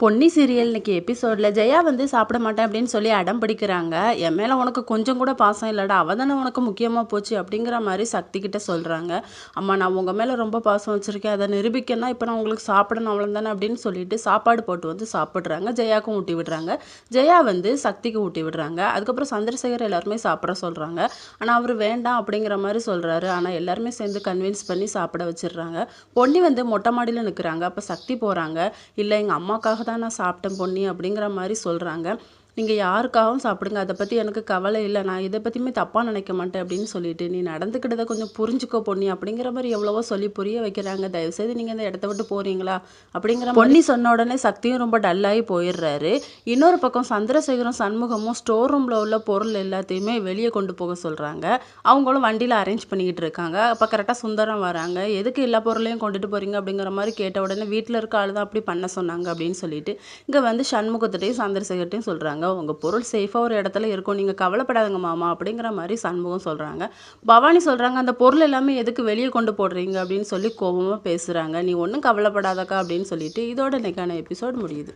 Ponni serial இன்னைக்கு எபிசோடில் ஜெயா வந்து சாப்பிட மாட்டேன் அப்படின்னு சொல்லி அடம் பிடிக்கிறாங்க. என் மேலே உனக்கு கொஞ்சம் கூட பாசம் இல்லைடா அவள் தானே உனக்கு முக்கியமாக போச்சு அப்படிங்கிற மாதிரி சக்தி கிட்ட சொல்கிறாங்க அம்மா நான் உங்கள் மேலே ரொம்ப பாசம் வச்சுருக்கேன் அதை நிரூபிக்கன்னா இப்போ நான் உங்களுக்கு சாப்பிடணும் அவ்வளோதானே அப்படின்னு சொல்லிட்டு சாப்பாடு போட்டு வந்து சாப்பிட்றாங்க. ஜெயாக்கும் ஊட்டி விடுறாங்க. ஜெயா வந்து சக்திக்கு ஊட்டி விடுறாங்க. அதுக்கப்புறம் சந்திரசேகர் எல்லாருமே சாப்பிட சொல்கிறாங்க ஆனால் அவர் வேண்டாம் அப்படிங்கிற மாதிரி சொல்கிறாரு ஆனால் எல்லாருமே சேர்ந்து கன்வின்ஸ் பண்ணி சாப்பிட வச்சிடுறாங்க. பொன்னி வந்து மொட்டை மாடியில் நிற்கிறாங்க அப்போ சக்தி போகிறாங்க இல்லை எங்கள் அம்மாக்காக தான் நான் சாப்பிட்டேன் பொன்னி அப்படிங்கிற மாதிரி சொல்கிறாங்க நீங்கள் யாருக்காகவும் சாப்பிடுங்க. அதை பற்றி எனக்கு கவலை இல்லை. நான் இதை பற்றியுமே தப்பாக நினைக்க மாட்டேன் அப்படின்னு சொல்லிட்டு நீ நடந்துக்கிட்டதை கொஞ்சம் புரிஞ்சுக்கோ பொன்னி அப்படிங்கிற மாதிரி எவ்வளவோ சொல்லி புரிய வைக்கிறாங்க. தயவுசெய்து நீங்கள் இந்த இடத்த விட்டு போகிறீங்களா அப்படிங்கிற பொன்னி சொன்ன உடனே சக்தியும் ரொம்ப டல்லாகி போயிடுறாரு. இன்னொரு பக்கம் சந்திரசேகரும் சண்முகமும் ஸ்டோர் ரூமில் உள்ள பொருள் எல்லாத்தையுமே வெளியே கொண்டு போக சொல்கிறாங்க அவங்களும் வண்டியில் அரேஞ்ச் பண்ணிக்கிட்டு இருக்காங்க. அப்போ கரெக்டாக சுந்தரம் வராங்க. எதுக்கு எல்லா பொருளையும் கொண்டுட்டு போகிறீங்க அப்படிங்கிற மாதிரி கேட்ட உடனே வீட்டில் இருக்க ஆள் தான் அப்படி பண்ண சொன்னாங்க. அப்படின்னு சொல்லிட்டு இங்கே வந்து சண்முகத்திட்டையும் சந்திரசேகர்ட்டையும் சொல்கிறாங்க உங்கள் பொருள் சேஃபாக ஒரு இடத்துல இருக்கும். நீங்கள் கவலைப்படாதங்க மாமா அப்படிங்கிற மாதிரி சண்முகம் சொல்கிறாங்க பவானி சொல்கிறாங்க அந்த பொருள் எல்லாமே எதுக்கு வெளியே கொண்டு போடுறீங்க? அப்படின்னு சொல்லி கோபமாக பேசுகிறாங்க நீ ஒன்றும் கவலைப்படாதக்கா அப்படின்னு சொல்லிட்டு இதோட இன்றைக்கான எபிசோட் முடியுது.